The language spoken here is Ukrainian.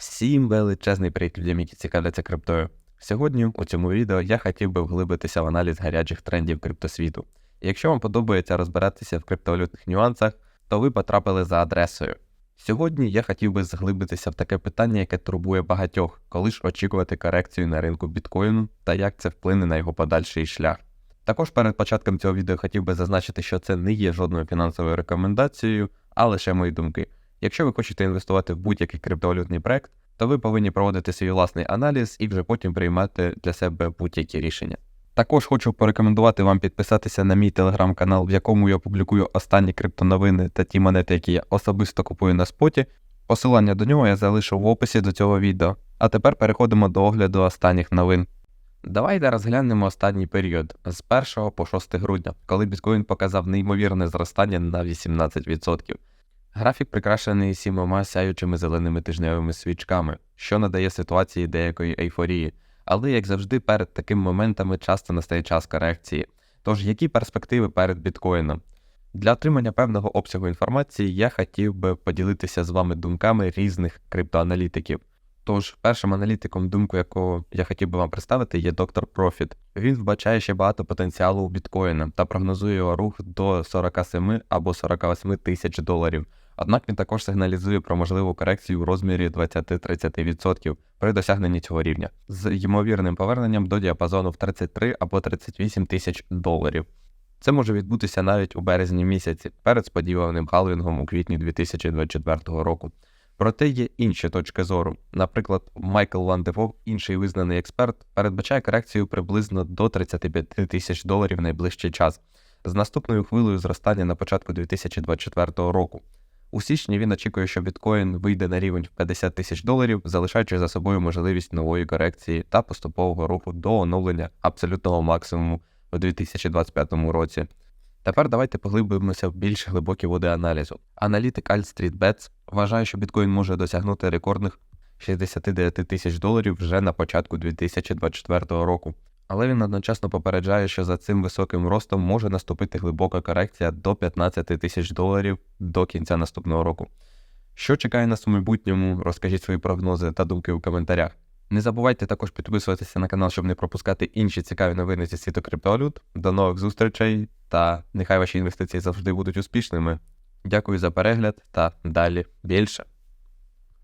Всім величезний привіт людям, які цікавляться криптою. Сьогодні у цьому відео я хотів би вглибитися в аналіз гарячих трендів криптосвіту. Якщо вам подобається розбиратися в криптовалютних нюансах, то ви потрапили за адресою. Сьогодні я хотів би заглибитися в таке питання, яке турбує багатьох, коли ж очікувати корекцію на ринку біткоїну та як це вплине на його подальший шлях. Також перед початком цього відео хотів би зазначити, що це не є жодною фінансовою рекомендацією, а лише мої думки. Якщо ви хочете інвестувати в будь-який криптовалютний проект, то ви повинні проводити свій власний аналіз і вже потім приймати для себе будь-які рішення. Також хочу порекомендувати вам підписатися на мій телеграм-канал, в якому я публікую останні криптоновини та ті монети, які я особисто купую на споті. Посилання до нього я залишу в описі до цього відео. А тепер переходимо до огляду останніх новин. Давайте розглянемо останній період з 1 по 6 грудня, коли біткоін показав неймовірне зростання на 18%. Графік прикрашений сімома сяючими зеленими тижневими свічками, що надає ситуації деякої ейфорії. Але, як завжди, перед такими моментами часто настає час корекції. Тож, які перспективи перед біткоїном? Для отримання певного обсягу інформації я хотів би поділитися з вами думками різних криптоаналітиків. Тож, першим аналітиком, думку якого я хотів би вам представити, є доктор Профіт. Він вбачає ще багато потенціалу у біткоїна та прогнозує його рух до 47 або 48 тисяч доларів. Однак він також сигналізує про можливу корекцію у розмірі 20-30% при досягненні цього рівня з ймовірним поверненням до діапазону в 33 або 38 тисяч доларів. Це може відбутися навіть у березні місяці перед сподіваним халвінгом у квітні 2024 року. Проте є інші точки зору. Наприклад, Майкл Ван Девов, інший визнаний експерт, передбачає корекцію приблизно до 35 тисяч доларів в найближчий час з наступною хвилею зростання на початку 2024 року. У січні він очікує, що біткоін вийде на рівень в 50 тисяч доларів, залишаючи за собою можливість нової корекції та поступового руху до оновлення абсолютного максимуму у 2025 році. Тепер давайте поглибимося в більш глибокі води аналізу. Аналітик Alt Bets вважає, що біткоін може досягнути рекордних 69 тисяч доларів вже на початку 2024 року. Але він одночасно попереджає, що за цим високим ростом може наступити глибока корекція до 15 тисяч доларів до кінця наступного року. Що чекає нас у майбутньому, розкажіть свої прогнози та думки у коментарях. Не забувайте також підписуватися на канал, щоб не пропускати інші цікаві новини зі світу криптовалют. До нових зустрічей та нехай ваші інвестиції завжди будуть успішними. Дякую за перегляд та далі більше.